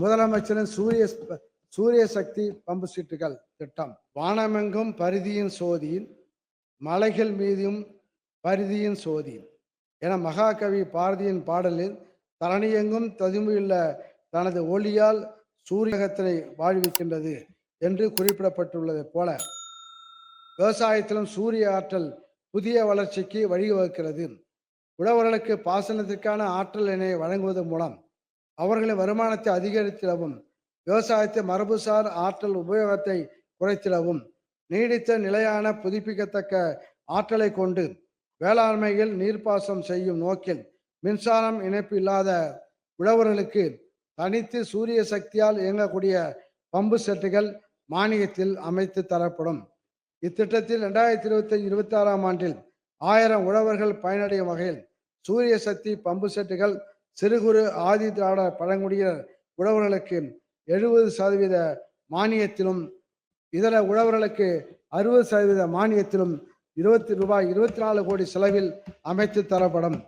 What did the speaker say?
முதலமைச்சரின் சூரிய சூரிய சக்தி பம்பு சீட்டுகள் திட்டம். வானமெங்கும் பரிதியின் சோதியின் மலைகள் மீதும் பரிதியின் சோதி என மகாகவி பாரதியின் பாடலில் தரணியெங்கும் ததும்பியுள்ள தனது ஒளியால் சூரியகத்தினை வாழ்விக்கின்றது என்று குறிப்பிடப்பட்டுள்ளது போல விவசாயத்திலும் சூரிய ஆற்றல் புதிய வளர்ச்சிக்கு வழிவகுக்கிறது. உழவர்களுக்கு பாசனத்திற்கான ஆற்றல் எண்ணெயை வழங்குவதன் மூலம் அவர்களின் வருமானத்தை அதிகரித்திடவும் விவசாயத்தை மரபுசார் ஆற்றல் உபயோகத்தை குறைத்திடவும் நீடித்த நிலையான புதுப்பிக்கத்தக்க ஆற்றலை கொண்டு வேளாண்மையில் நீர்ப்பாசனம் செய்யும் நோக்கில் மின்சாரம் இணைப்பு இல்லாத உழவர்களுக்கு தனித்து சூரிய சக்தியால் இயங்கக்கூடிய பம்பு செட்டுகள் மானியத்தில் அமைத்து தரப்படும். இத்திட்டத்தில் ரெண்டாயிரத்தி இருபத்தி இருபத்தி ஆறாம் ஆண்டில் ஆயிரம் உழவர்கள் பயனடையும் வகையில் சூரிய சக்தி பம்பு செட்டுகள் சிறு குறு ஆதி திராவிட பழங்குடியினர் உழவர்களுக்கு எழுபது சதவீத மானியத்திலும் இதர உழவர்களுக்கு அறுபது சதவீத மானியத்திலும் இருபத்தி ரூபாய் இருபத்தி நாலு கோடி செலவில் அமைத்து தரப்படும்.